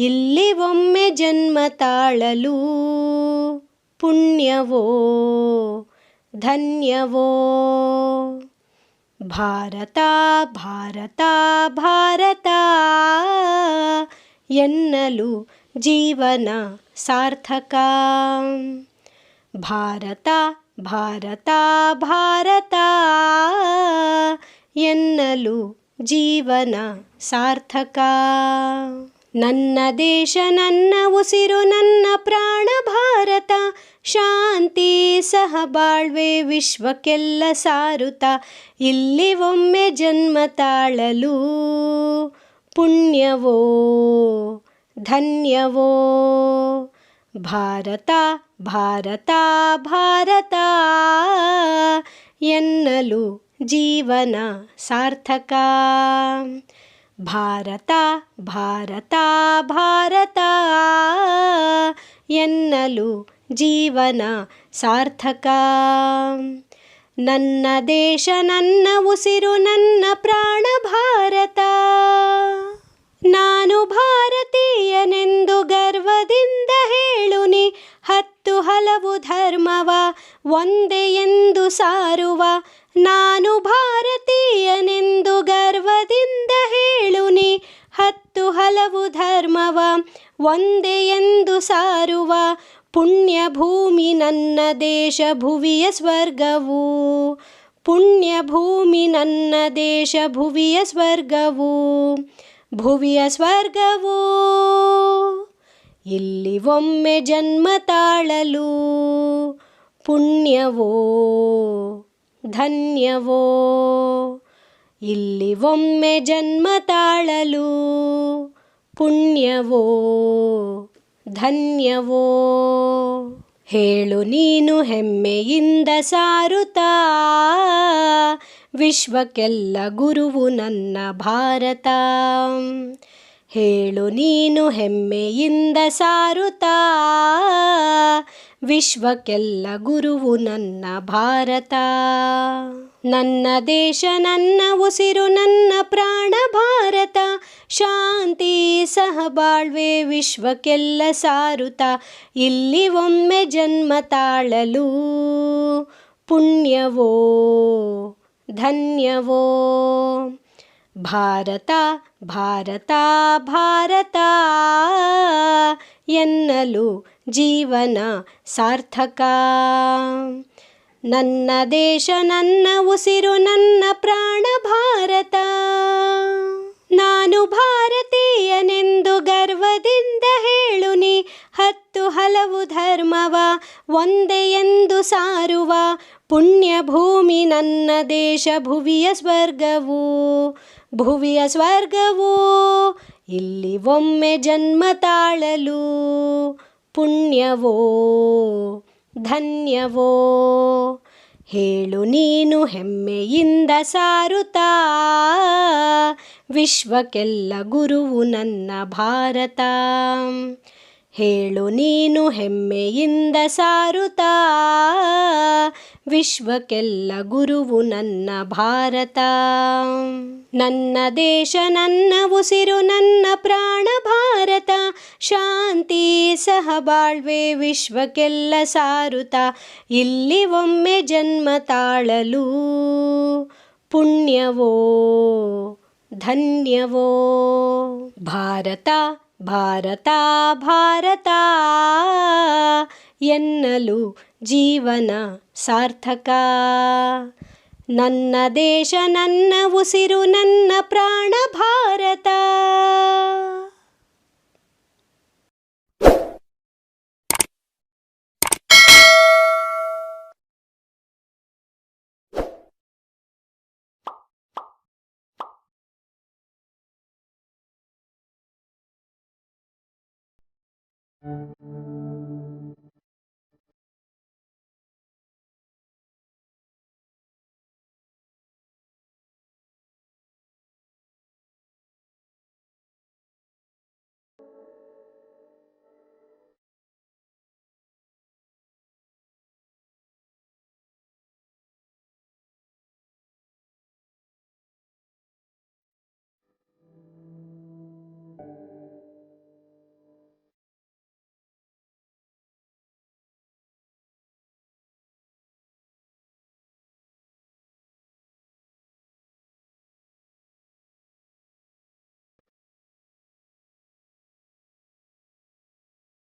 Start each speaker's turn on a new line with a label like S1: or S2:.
S1: ಇಲ್ಲಿ ಒಮ್ಮೆ ಜನ್ಮ ತಾಳಲು. ಪುಣ್ಯವೋ, ಧನ್ಯವೋ. ಭಾರತ ಭಾರತ ಭಾರತ ಎನ್ನಲು ಜೀವನ ಸಾರ್ಥಕ. ಭಾರತ ಭಾರತ ಭಾರತ ಎನ್ನಲು ಜೀವನ ಸಾರ್ಥಕ. ನನ್ನ ದೇಶ, ನನ್ನ ಉಸಿರು, ನನ್ನ ಪ್ರಾಣ, ಭಾರತ. ಶಾಂತಿ ಸಹ ಬಾಳ್ವೆ, ವಿಶ್ವಕ್ಕೆಲ್ಲ ಸಾರುತ. ಇಲ್ಲಿ ಒಮ್ಮೆ ಜನ್ಮ ತಾಳಲು ಪುಣ್ಯವೋ, ಧನ್ಯವೋ. ಭಾರತ ಭಾರತ ಭಾರತ. ಎನ್ನಲು ಜೀವನ ಸಾರ್ಥಕ. ಭಾರತ ಭಾರತ ಭಾರತ ಎನ್ನಲು ಜೀವನ ಸಾರ್ಥಕ. ನನ್ನ ದೇಶ, ನನ್ನ ಉಸಿರು, ನನ್ನ ಪ್ರಾಣ ಭಾರತ. ನಾನು ಭಾರತೀಯನೆಂದು ಗರ್ವದಿಂದ ಹೇಳುನಿ, ಹತ್ತು ಹಲವು ಧರ್ಮವ, ಒಂದೇ ಎಂದು ಸಾರುವ ನಾನು ಭಾರತೀಯನೆಂದು ಗರ್ವದಿಂದ ಹೇಳುನಿ, ಹತ್ತು ಹಲವು ಧರ್ಮವ ಒಂದೇ ಎಂದು ಸಾರುವ ಪುಣ್ಯ ಭೂಮಿ ನನ್ನ ದೇಶ ಭುವಿಯ ಸ್ವರ್ಗವು. ಪುಣ್ಯ ಭೂಮಿ ನನ್ನ ದೇಶ ಭುವಿಯ ಸ್ವರ್ಗವು. ಭುವಿಯ ಸ್ವರ್ಗವು. ಇಲ್ಲಿ ಒಮ್ಮೆ ಜನ್ಮ ತಾಳಲು ಪುಣ್ಯವೋ? ಧನ್ಯವೋ. ಇಲ್ಲಿ ಒಮ್ಮೆ ಜನ್ಮ ತಾಳಲು ಪುಣ್ಯವೋ. ಧನ್ಯವೋ. ಹೇಳು ನೀನು ಹೆಮ್ಮೆಯಿಂದ ಸಾರುತ್ತಾ. ವಿಶ್ವಕ್ಕೆಲ್ಲ ಗುರುವು ನನ್ನ ಭಾರತ. ಹೇಳು ನೀನು ಹೆಮ್ಮೆಯಿಂದ ಸಾರುತ್ತಾ. ವಿಶ್ವಕ್ಕೆಲ್ಲ ಗುರುವು ನನ್ನ ಭಾರತ. ನನ್ನ ದೇಶ, ನನ್ನ ಉಸಿರು, ನನ್ನ ಪ್ರಾಣ ಭಾರತ. ಶಾಂತಿ ಸಹಬಾಳ್ವೆ ವಿಶ್ವಕ್ಕೆಲ್ಲ ಸಾರುತ. ಇಲ್ಲಿ ಒಮ್ಮೆ ಜನ್ಮ ತಾಳಲು ಪುಣ್ಯವೋ, ಧನ್ಯವೋ. ಭಾರತ ಭಾರತ ಭಾರತ ಎನ್ನಲು ಜೀವನ ಸಾರ್ಥಕ. ನನ್ನ ದೇಶ, ನನ್ನ ಉಸಿರು, ನನ್ನ ಪ್ರಾಣ ಭಾರತ. ನಾನು ಭಾರತೀಯನೆಂದು ಗರ್ವದಿಂದ ಹೇಳುನಿ ಹತ್ತು ಹಲವು ಧರ್ಮವ ಒಂದೇ ಎಂದು ಸಾರುವ ಪುಣ್ಯ ಭೂಮಿ ನನ್ನ ದೇಶ, ಭುವಿಯ ಸ್ವರ್ಗವು ಭುವಿಯ ಸ್ವರ್ಗವು. ಇಲ್ಲಿ ಒಮ್ಮೆ ಜನ್ಮ ತಾಳಲು ಪುಣ್ಯವೋ? ಧನ್ಯವೋ? ಹೇಳು ನೀನು ಹೆಮ್ಮೆಯಿಂದ ಸಾರುತ್ತಾ? ವಿಶ್ವಕ್ಕೆಲ್ಲ ಗುರುವು ನನ್ನ ಭಾರತ. ಹೇಳು ನೀನು ಹೆಮ್ಮೆಯಿಂದ ಸಾರುತ ವಿಶ್ವಕ್ಕೆಲ್ಲ ಗುರುವು ನನ್ನ ಭಾರತ. ನನ್ನ ದೇಶ, ನನ್ನ ಉಸಿರು, ನನ್ನ ಪ್ರಾಣ ಭಾರತ. ಶಾಂತಿ ಸಹ ಬಾಳ್ವೆ, ವಿಶ್ವಕ್ಕೆಲ್ಲ ಸಾರುತ ಇಲ್ಲಿ ಒಮ್ಮೆ ಜನ್ಮ ತಾಳಲು ಪುಣ್ಯವೋ, ಧನ್ಯವೋ? ಭಾರತ ಭಾರತ ಭಾರತ ಎನ್ನಲು ಜೀವನ ಸಾರ್ಥಕ. ನನ್ನ ದೇಶ ನನ್ನ ಉಸಿರು ನನ್ನ ಪ್ರಾಣ ಭಾರತ. Thank you.